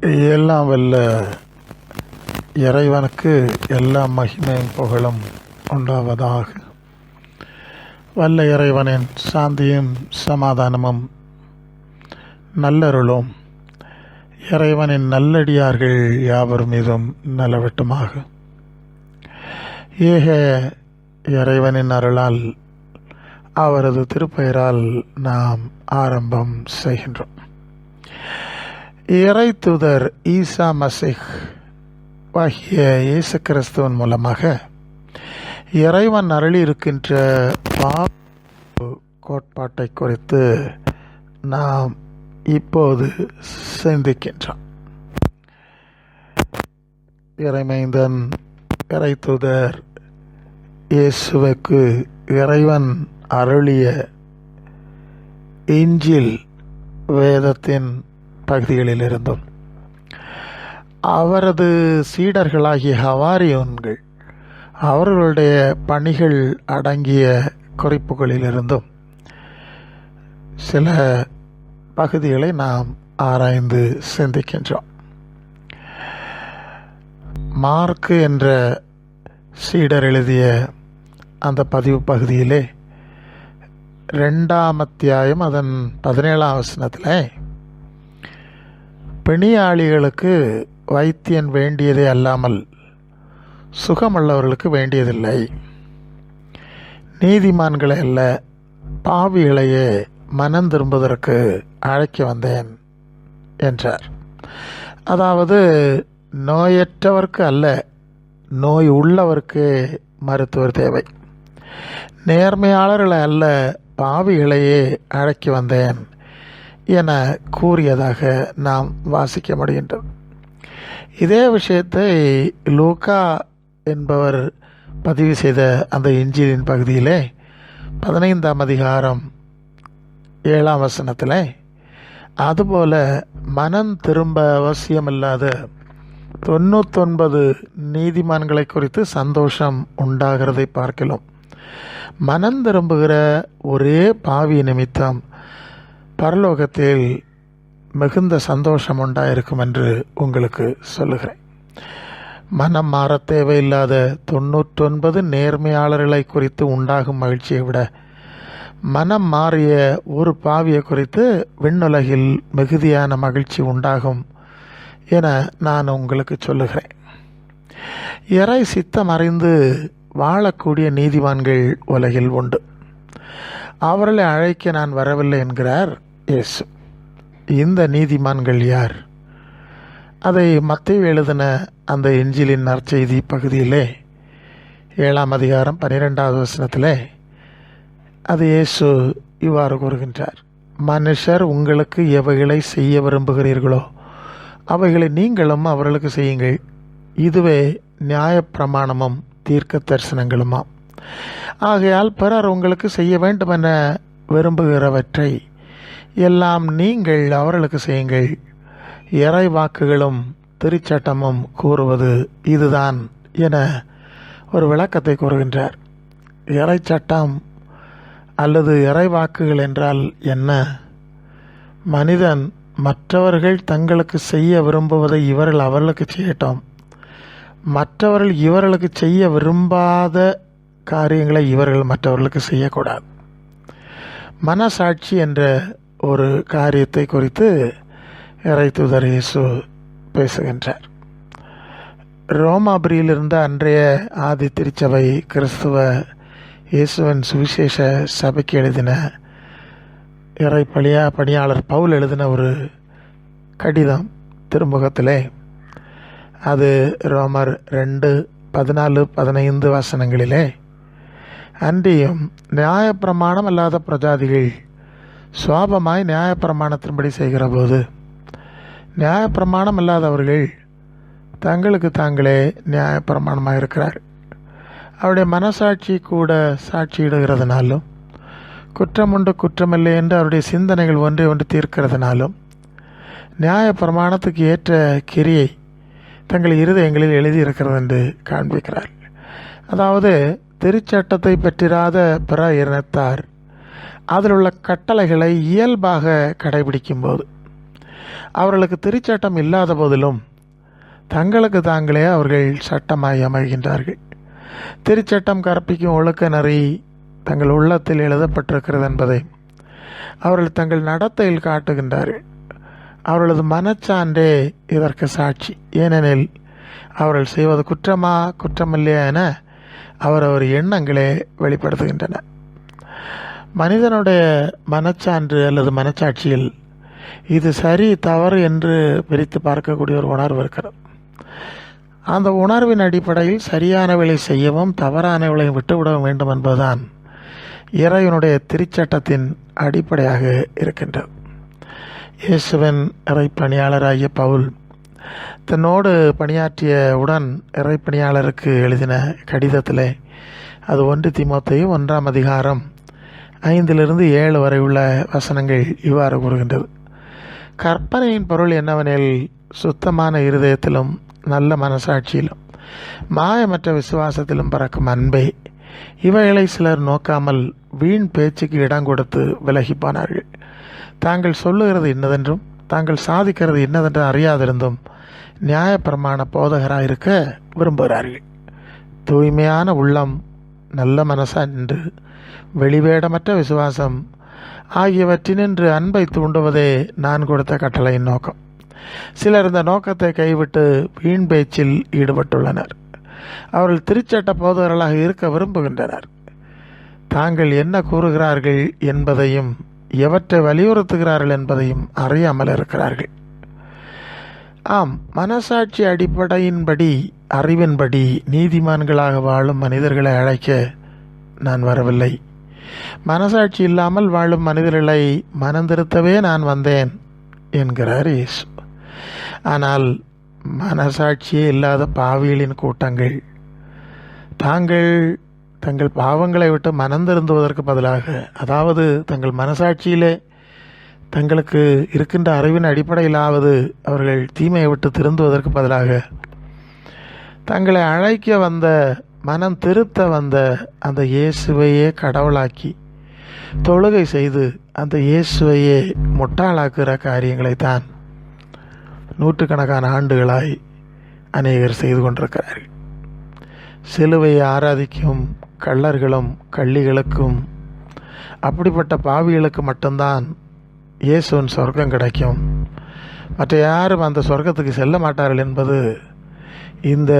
எல்லாம் வல்ல இறைவனுக்கு எல்லா மகிமையும் புகழும் உண்டாவதாக. வல்ல இறைவனின் சாந்தியும் சமாதானமும் நல்லருளும். இறைவனின் நல்லடியார்கள் யாவர் மீதும் நலவட்டுமாக. ஏக இறைவனின் அருளால் அவரது திருப்பெயரால் நாம் ஆரம்பம் செய்கின்றோம். இறைத்துதர் ஈசா மசிஹ் ஆகிய இயேசு கிறிஸ்துவின் மூலமாக இறைவன் அருளி இருக்கின்ற பாவ கோட்பாட்டை குறித்து நாம் இப்போது சிந்திக்கின்றோம். இறைமைந்தன் இறைத்துதர் இயேசுவுக்கு இறைவன் அருளிய இஞ்சில் வேதத்தின் பகுதிகளிலிருந்தும். அவரது சீடர்களாகிய ஹவாரியோன்கள் அவர்களுடைய பணிகள் அடங்கிய குறிப்புகளிலிருந்தும் சில பகுதிகளை நாம் ஆராய்ந்து சிந்திக்கின்றோம். மார்க்கு என்ற சீடர் எழுதிய அந்த பதிவு பகுதியிலே ரெண்டாம் அத்தியாயம் அதன் பதினேழாம் வசனத்தில் பிணியாளிகளுக்கு வைத்தியன் வேண்டியதே அல்லாமல் சுகமுள்ளவர்களுக்கு வேண்டியதில்லை. நீதிமான்களை அல்ல பாவிகளையே மனம் திரும்புவதற்கு அழைக்க வந்தேன் என்றார். அதாவது நோயற்றவர்க்கு அல்ல நோய் உள்ளவருக்கு மருத்துவர் தேவை. நேர்மையாளர்களை அல்ல பாவிகளையே அழைக்க வந்தேன் என கூறியதாக நாம் வாசிக்க முடிகின்றது. இதே விஷயத்தை லூகா என்பவர் பதிவு செய்த அந்த இஞ்சிலின் பகுதியிலே பதினைந்தாம் அதிகாரம் ஏழாம் வசனத்தில் அதுபோல மனம் திரும்ப அவசியமில்லாத தொண்ணூத்தொன்பது நீதிமான்களை குறித்து சந்தோஷம் உண்டாகிறதை பார்க்கலாம். மனம் திரும்புகிற ஒரே பாவி நிமித்தம் பரலோகத்தில் மிகுந்த சந்தோஷம் உண்டாயிருக்கும் என்று உங்களுக்கு சொல்லுகிறேன். மனம் மாற தேவையில்லாத தொண்ணூற்றொன்பது நேர்மையாளர்களை குறித்து உண்டாகும் மகிழ்ச்சியை விட மனம் மாறிய ஒரு பாவியை குறித்து விண்ணுலகில் மிகுதியான மகிழ்ச்சி உண்டாகும் என நான் உங்களுக்கு சொல்லுகிறேன். இறை சித்தம் அறிந்து வாழக்கூடிய நீதிவான்கள் உலகில் உண்டு. அவர்களை அழைக்க நான் வரவில்லை என்கிறார் எஸ் இந்த நீதிமான்கள் யார்? அதை மத்திய எழுதின அந்த எஞ்சிலின் நற்செய்தி பகுதியிலே ஏழாம் அதிகாரம் பன்னிரெண்டாவது வசனத்திலே அது இயேசு இவ்வாறு கூறுகின்றார் மனுஷர் உங்களுக்கு எவைகளை செய்ய விரும்புகிறீர்களோ அவைகளை நீங்களும் அவர்களுக்கு செய்யுங்கள். இதுவே நியாயப்பிரமாணமும் தீர்க்க தரிசனங்களுமாம் ஆகையால் பிறர் உங்களுக்கு செய்ய வேண்டும் என விரும்புகிறவற்றை எல்லாம் நீங்கள் அவர்களுக்கு செய்யுங்கள். இறை வாக்குகளும் திருச்சட்டமும் கூறுவது இதுதான் என ஒரு விளக்கத்தை கூறுகின்றார். இறை சட்டம் அல்லது இறை வாக்குகள் என்றால் என்ன? மனிதன் மற்றவர்கள் தங்களுக்கு செய்ய விரும்புவதை இவர்கள் அவர்களுக்கு செய்யட்டும். மற்றவர்கள் இவர்களுக்கு செய்ய விரும்பாத காரியங்களை இவர்கள் மற்றவர்களுக்கு செய்யக்கூடாது. மனசாட்சி என்ற ஒரு காரியத்தை குறித்து இறை தூதர் இயேசு பேசுகின்றார். ரோமாபுரியிலிருந்து அன்றைய ஆதி திருச்சபை கிறிஸ்துவ இயேசுவின் சுவிசேஷ சபைக்கு எழுதின இறை பணியா பணியாளர் பவுல் எழுதின ஒரு கடிதம் திருமுகத்திலே. அது ரோமர் ரெண்டு பதினாலு பதினைந்து வசனங்களிலே. அன்றியும் நியாயப்பிரமாணம் அல்லாத பிரஜாதிகள் சுவாபமாய் நியாயப்பிரமாணத்தின்படி செய்கிற போது நியாயப்பிரமாணம் இல்லாதவர்கள் தங்களுக்கு தாங்களே நியாயப்பிரமாணமாக இருக்கிறார் அவருடைய மனசாட்சி கூட சாட்சியிடுகிறதுனாலும் குற்றமுண்டு குற்றமில்லை என்று அவருடைய சிந்தனைகள் ஒன்றை ஒன்று தீர்க்கிறதுனாலும் நியாய பிரமாணத்துக்கு ஏற்ற கிரியை தங்கள் இருதயங்களில் எழுதியிருக்கிறது என்று காண்பிக்கிறார். அதாவது திருச்சட்டத்தை பெற்றிராத பிற இனத்தார். அதில் உள்ள கட்டளைகளை இயல்பாக கடைபிடிக்கும்போது அவர்களுக்கு திருச்சட்டம் இல்லாத போதிலும் தங்களுக்கு தாங்களே அவர்கள் சட்டமாய் அமைகின்றார்கள். திருச்சட்டம் கற்பிக்கும் ஒழுக்க நெறி தங்கள் உள்ளத்தில் எழுதப்பட்டிருக்கிறது என்பதை அவர்கள் தங்கள் நடத்தையில் காட்டுகின்றார்கள். அவர்களது மனச்சான்றே இதற்கு சாட்சி. ஏனெனில் அவர்கள் செய்வது குற்றமா குற்றமில்லையா என அவரவர் எண்ணங்களே வெளிப்படுத்துகின்றன. மனிதனுடைய மனச்சான்று அல்லது மனச்சாட்சியில் இது சரி தவறு என்று பிரித்து பார்க்கக்கூடிய ஒரு உணர்வு இருக்கிறது. அந்த உணர்வின் அடிப்படையில் சரியானவளை செய்யவும் தவறானவளை விட்டுவிட வேண்டும் என்பதுதான் இறைவனுடைய திருச்சட்டத்தின் அடிப்படையாக இருக்கின்றது. இயேசுவின் இறைப்பணியாளராகிய பவுல் தன்னோடு பணியாற்றிய உடன் இறைப்பணியாளருக்கு எழுதின கடிதத்திலே அது ஒன்று திமுத்தையும் ஒன்றாம் அதிகாரம் ஐந்திலிருந்து ஏழு வரை உள்ள வசனங்கள் இவ்வாறு கூறுகின்றது. கற்பனையின் பொருள் என்னவெனில் சுத்தமான இருதயத்திலும் நல்ல மனசாட்சியிலும் மாயமற்ற விசுவாசத்திலும் பறக்கும் அன்பே. இவைகளை சிலர் நோக்காமல் வீண் பேச்சுக்கு இடம் கொடுத்து விலகி போனார்கள். தாங்கள் சொல்லுகிறது இன்னதென்றும் தாங்கள் சாதிக்கிறது இன்னதென்று அறியாதிருந்தும் நியாயப்பிரமாண போதகராக இருக்க விரும்புகிறார்கள். தூய்மையான உள்ளம் நல்ல மனசான்று வெளிவேடமற்ற விசுவாசம் ஆகியவற்றினின்று அன்பை தூண்டுவதே நான் கொடுத்த கட்டளையின் நோக்கம். சிலர் இந்த நோக்கத்தை கைவிட்டு வீண் பேச்சில் ஈடுபட்டுள்ளனர். அவர்கள் திருச்சட்ட போதகர்களாக இருக்க விரும்புகின்றனர். தாங்கள் என்ன கூறுகிறார்கள் என்பதையும் எவற்றை வலியுறுத்துகிறார்கள் என்பதையும் அறியாமல் இருக்கிறார்கள். ஆம் மனசாட்சி அடிப்படையின்படி அறிவின்படி நீதிமான்களாக வாழும் மனிதர்களை அழைக்க நான் வரவில்லை. மனசாட்சி இல்லாமல் வாழும் மனிதர்களை மனந்திருத்தவே நான் வந்தேன் என்கிறார் இயேசு. ஆனால் மனசாட்சியே இல்லாத பாவிகளின் கூட்டங்கள் தாங்கள் தங்கள் பாவங்களை விட்டு மனந்திருந்துவதற்கு பதிலாக அதாவது தங்கள் மனசாட்சியிலே தங்களுக்கு இருக்கின்ற அறிவின் அடிப்படையிலாவது அவர்கள் தீமையை விட்டு திருந்துவதற்கு பதிலாக தங்களை அழைக்க வந்த மனம் திருத்த வந்த அந்த இயேசுவையே கடவுளாக்கி தொழுகை செய்து அந்த இயேசுவையே முட்டாளாக்குகிற காரியங்களை தான் நூற்றுக்கணக்கான ஆண்டுகளாய் அநேகர் செய்து கொண்டிருக்கிறார்கள். சிலுவையை ஆராதிக்கும் கள்ளர்களும் கள்ளிகளுக்கும் அப்படிப்பட்ட பாவிகளுக்கு மட்டும்தான் இயேசுவின் சொர்க்கம் கிடைக்கும். மற்ற யாரும் அந்த சொர்க்கத்துக்கு செல்ல மாட்டார்கள் என்பது இந்த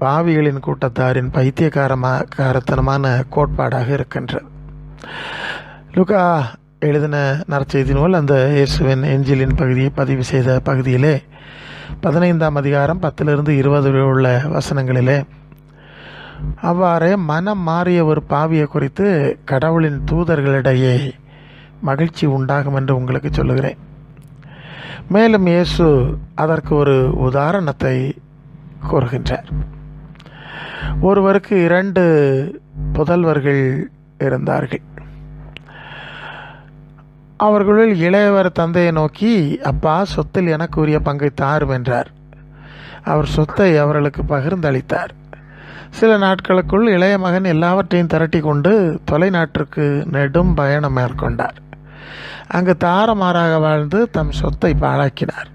பாவிகளின் கூட்டத்தாரின் பைத்தியகாரமா காரத்தனமான கோட்பாடாக இருக்கின்றது. லுகா எழுதின நற்செய்தி நூல் அந்த இயேசுவின் எஞ்சிலின் பகுதியை பதிவு செய்த பகுதியிலே பதினைந்தாம் அதிகாரம் பத்திலிருந்து இருபது உள்ள வசனங்களிலே அவ்வாறே மனம் மாறிய ஒரு பாவியை குறித்து கடவுளின் தூதர்களிடையே மகிழ்ச்சி உண்டாகும் என்று உங்களுக்கு சொல்லுகிறேன். மேலும் இயேசு அதற்கு ஒரு உதாரணத்தை கூறுகின்றார். ஒருவருக்கு இரண்டு புதல்வர்கள் இருந்தார்கள். அவர்களுள் இளையவர் தந்தையை நோக்கி அப்பா சொத்தில் எனக்கு உரிய பங்கை தாரும் என்றார். அவர் சொத்தை அவர்களுக்கு பகிர்ந்தளித்தார். சில நாட்களுக்குள் இளைய மகன் எல்லாவற்றையும் திரட்டி கொண்டு தொலைநாட்டிற்கு நெடும் பயணம் மேற்கொண்டார். அங்கு தாரமாறாக வாழ்ந்து தம் சொத்தை பாழாக்கினார்.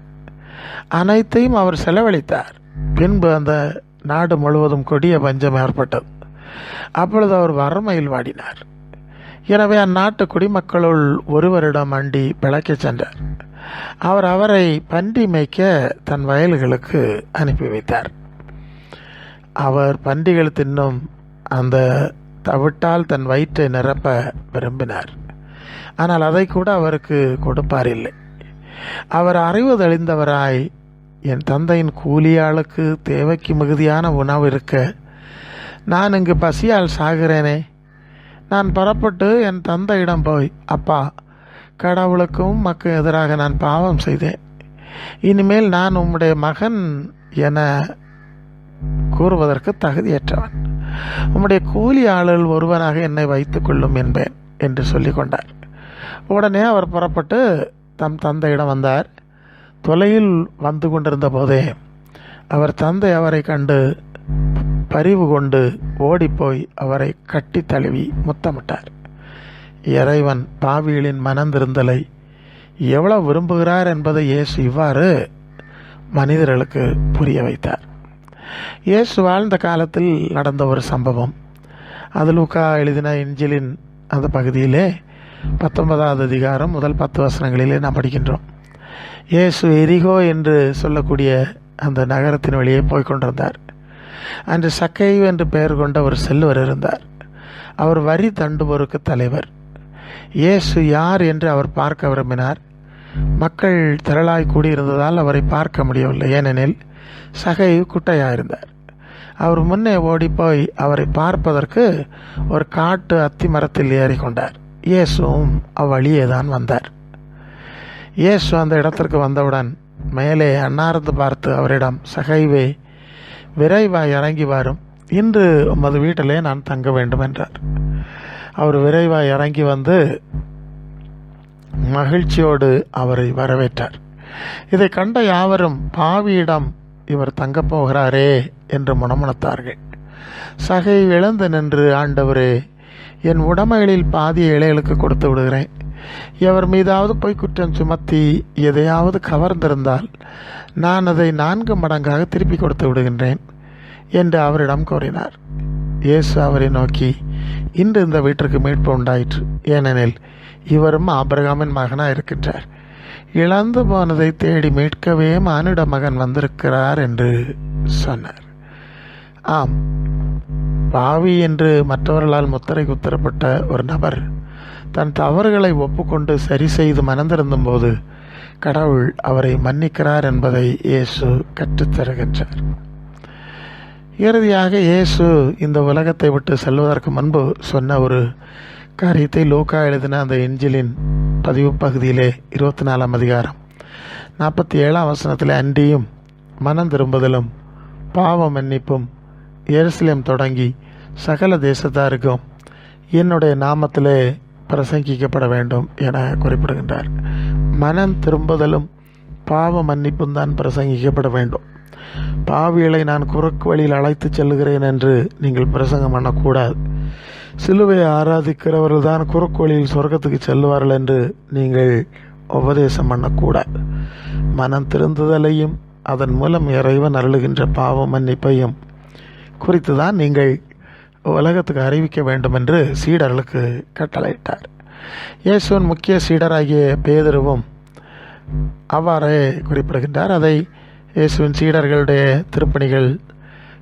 அனைத்தையும் அவர் செலவழித்தார். பின்பு அந்த நாடு முழுவதும் கொடிய பஞ்சம் ஏற்பட்டது. அப்பொழுது அவர் வறுமையில் வாடினார். எனவே அந்நாட்டு குடிமக்களுள் ஒருவரிடம் அண்டி பிழைக்கச் சென்றார். அவர் அவரை பன்றி மேய்க்க தன் வயல்களுக்கு அனுப்பி வைத்தார். அவர் பன்றிகள் தின்னும் அந்த தவிட்டால் தன் வயிற்றை நிரப்ப விரும்பினார். ஆனால் அதை கூட அவருக்கு கொடுப்பார் இல்லை. அவர் அறிவு தெளிந்தவராய் என் தந்தையின் கூலியாளுக்கு தேவைக்கு மிகுதியான உணவு இருக்க நான் இங்கு பசியால் சாகிறேனே. நான் புறப்பட்டு என் தந்தையிடம் போய் அப்பா கடவுளுக்கும் மக்கள் எதிராக நான் பாவம் செய்தேன். இனிமேல் நான் உம்முடைய மகன் என கூறுவதற்கு தகுதியற்றவன். உம்முடைய கூலி ஆளுள் ஒருவனாக என்னை வைத்துக் கொள்ளும் என்பேன் என்று சொல்லி கொண்டார் உடனே அவர் புறப்பட்டு தம் தந்தையிடம் வந்தார். தொலையில் வந்து கொண்டிருந்த போதே அவர் தந்தை அவரை கண்டு பரிவு கொண்டு ஓடிப்போய் அவரை கட்டி தழுவி முத்தமிட்டார். இறைவன் பாவிகளின் மனந்திருந்தலை எவ்வளோ விரும்புகிறார் என்பதை இயேசு இவ்வாறு மனிதர்களுக்கு புரிய வைத்தார். இயேசு வாழ்ந்த காலத்தில் நடந்த ஒரு சம்பவம். அது லூக்கா எழுதின இஞ்சிலின் அந்த பகுதியிலே பத்தொன்பதாவது அதிகாரம் முதல் பத்து வசனங்களிலே நாம் படிக்கின்றோம். இயேசு எரிகோ என்று சொல்லக்கூடிய அந்த நகரத்தின் வழியே போய்க் கொண்டிருந்தார். அன்று சக்கைவ் என்று பெயர் கொண்ட ஒரு செல்வர் இருந்தார். அவர் வரி தண்டுவோருக்கு தலைவர். இயேசு யார் என்று அவர் பார்க்க விரும்பினார். மக்கள் திரளாய் கூடியிருந்ததால் அவரை பார்க்க முடியவில்லை. ஏனெனில் சகை குட்டையாயிருந்தார். அவர் முன்னே ஓடிப்போய் அவரை பார்ப்பதற்கு ஒரு காட்டு அத்தி மரத்தில் ஏறிக்கொண்டார். இயேசுவும் அவ்வழியே தான் வந்தார். இயேசு அந்த இடத்திற்கு வந்தவுடன் மேலே அன்னார்ந்து பார்த்து அவரிடம் சகைவே விரைவாய் இறங்கி வரும். இன்று உமது வீட்டிலே நான் தங்க வேண்டும் என்றார். அவர் விரைவாய் இறங்கி வந்து மகிழ்ச்சியோடு அவரை வரவேற்றார். இதை கண்ட யாவரும் பாவியிடம் இவர் தங்கப் போகிறாரே என்று முணமுணத்தார்கள் சகை எழுந்து நின்று ஆண்டவரே என் உடமைகளில் பாதி ஏழைகளுக்கு கொடுத்து விடுகிறேன். எவர் மீதாவது போய் குற்றம் சுமத்தி எதையாவது கவர்ந்திருந்தால் நான் அதை நான்கு மடங்காக திருப்பி கொடுத்து விடுகின்றேன் என்று அவரிடம் கூறினார். இயேசு அவரை நோக்கி இன்று இந்த வீட்டிற்கு மீட்பு உண்டாயிற்று. ஏனெனில் இவரும் ஆபிரகாமின் மகனாக இருக்கின்றார் இழந்து போனதை தேடி மீட்கவே மானிட மகன் வந்திருக்கிறார் என்று சொன்னார். ஆம் பாவி என்று மற்றவர்களால் முத்திரை குத்தரப்பட்ட ஒரு நபர் தன் தவறுகளை ஒப்புக்கொண்டு சரி செய்து மனந்திருந்தும் போது கடவுள் அவரை மன்னிக்கிறார் என்பதை இயேசு கற்றுத்தருகின்றார். இறுதியாக இயேசு இந்த உலகத்தை விட்டு செல்வதற்கு முன்பு சொன்ன ஒரு காரியத்தை லோக்கா எழுதின அந்த எஞ்சிலின் பதிவு பகுதியிலே இருபத்தி நாலாம் அதிகாரம் நாற்பத்தி ஏழாம் வசனத்தில் அன்றியும் மனம் திரும்புதலும் பாவ மன்னிப்பும் எருசலேம் தொடங்கி சகல தேசத்தாருக்கும் என்னுடைய நாமத்திலே பிரசங்கிக்கப்பட வேண்டும் என குறிப்பிடுகின்றார். மனம் திரும்புதலும் பாவ மன்னிப்பும் தான் பிரசங்கிக்கப்பட வேண்டும். பாவிகளை நான் குறுக்கு வழியில் அழைத்து செல்லுகிறேன் என்று நீங்கள் பிரசங்கம் பண்ணக்கூடாது. சிலுவையை ஆராதிக்கிறவர்கள் தான் குறுக்கு வழியில் சொர்க்கத்துக்கு செல்வார்கள் என்று நீங்கள் உபதேசம் பண்ணக்கூடாது. மனம் திருந்துதலையும் அதன் மூலம் இறைவன் அருளுகின்ற பாவ மன்னிப்பையும் குறித்து தான் நீங்கள் உலகத்துக்கு அறிவிக்க வேண்டும் என்று சீடர்களுக்கு கட்டளையிட்டார். இயேசுவின் முக்கிய சீடராகிய பேதருவும் அவ்வாறே குறிப்பிடுகின்றார். அதை இயேசுவின் சீடர்களுடைய திருப்பணிகள்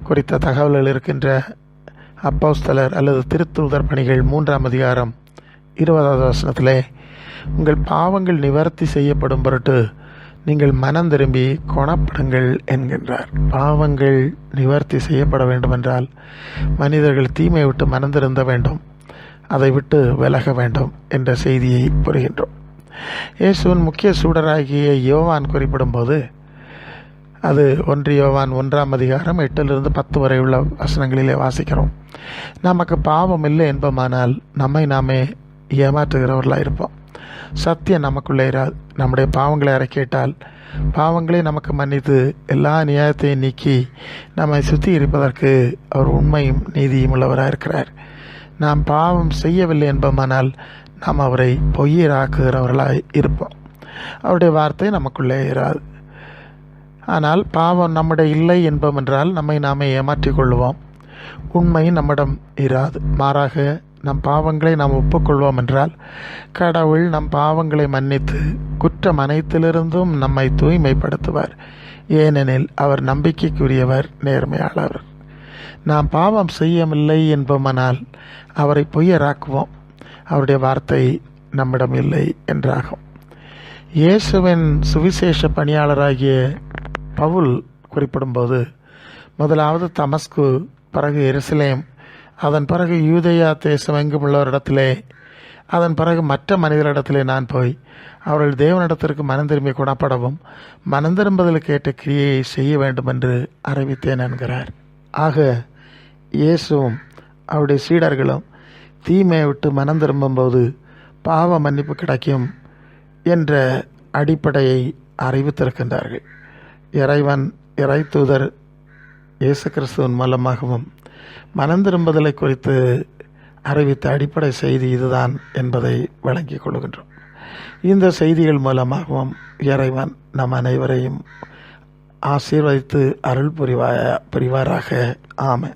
குறித்த தகவல்கள் இருக்கின்ற அப்போஸ்தலர் அல்லது திருத்தூதர் பணிகள் மூன்றாம் அதிகாரம் இருபதாவது வசனத்திலே உங்கள் பாவங்கள் நிவர்த்தி செய்யப்படும் பொருட்டு நீங்கள் மனம் திரும்பி குணப்படுங்கள் என்கின்றார். பாவங்கள் நிவர்த்தி செய்யப்பட வேண்டுமென்றால் மனிதர்கள் தீமை விட்டு மனம் திருந்த வேண்டும். அதை விட்டு விலக வேண்டும் என்ற செய்தியை புரிகின்றோம். இயேசுவின் முக்கிய சூடராகிய யோவான் குறிப்பிடும்போது அது ஒன்று யோவான் ஒன்றாம் அதிகாரம் எட்டிலிருந்து பத்து வரை உள்ள வசனங்களிலே வாசிக்கிறோம். நமக்கு பாவம் இல்லை என்பமானால் நம்மை நாமே ஏமாற்றுகிறவர்களாக இருப்போம் சத்தியம் நமக்குள்ளே இராது. நம்முடைய பாவங்களை அறக்கேட்டால் பாவங்களே நமக்கு மன்னித்து எல்லா நியாயத்தையும் நீக்கி நம்மை சுற்றி இருப்பதற்கு அவர் உண்மையும் நீதியும் உள்ளவராக இருக்கிறார். நாம் பாவம் செய்யவில்லை என்பமானால் நாம் அவரை பொய்யராக்குகிறவர்களாக இருப்போம். அவருடைய வார்த்தை நமக்குள்ளே இராது. ஆனால் பாவம் நம்முடைய இல்லை என்போம் என்றால் நம்மை நாமே ஏமாற்றிக் கொள்வோம் உண்மை நம்மிடம் இராது. மாறாக நம் பாவங்களை நாம் ஒப்புக்கொள்வோம் என்றால் கடவுள் நம் பாவங்களை மன்னித்து குற்றம் அனைத்திலிருந்தும் நம்மை தூய்மைப்படுத்துவார். ஏனெனில் அவர் நம்பிக்கைக்குரியவர் நேர்மையாளர் நாம் பாவம் செய்யவில்லை என்போமானால் அவரை பொய்யராக்குவோம். அவருடைய வார்த்தை நம்மிடம் இல்லை என்றாகும். இயேசுவின் சுவிசேஷ பணியாளராகிய பவுல் குறிப்பிடும்போது முதலாவது தமஸ்கு பிறகு எருசலேம் அதன் பிறகு யூதயா தேசம் எங்கும் உள்ளவரிடத்திலே அதன் பிறகு மற்ற மனிதரிடத்திலே நான் போய் அவர்கள் தேவனிடத்திற்கு மனம் திரும்பி குணப்படவும் மனம் திரும்புதலுக்கு ஏற்ற கிரியையை செய்ய வேண்டும் என்று அறிவித்தேன் என்கிறார். ஆக இயேசுவும் அவருடைய சீடர்களும் தீமையை விட்டு மனம் திரும்பும்போது பாவ மன்னிப்பு கிடைக்கும் என்ற அடிப்படையை அறிவித்திருக்கின்றார்கள். இறைவன் இறை தூதர் இயேசு கிறிஸ்துவின் மூலமாகவும் மனம் திரும்புதலை குறித்து அறிவித்த அடிப்படை செய்தி இதுதான் என்பதை வழங்கிக் கொள்கின்றோம் இந்த செய்திகள் மூலமாகவும் இறைவன் நம் அனைவரையும் ஆசீர்வதித்து அருள் புரிவாய புரிவாராக. ஆமை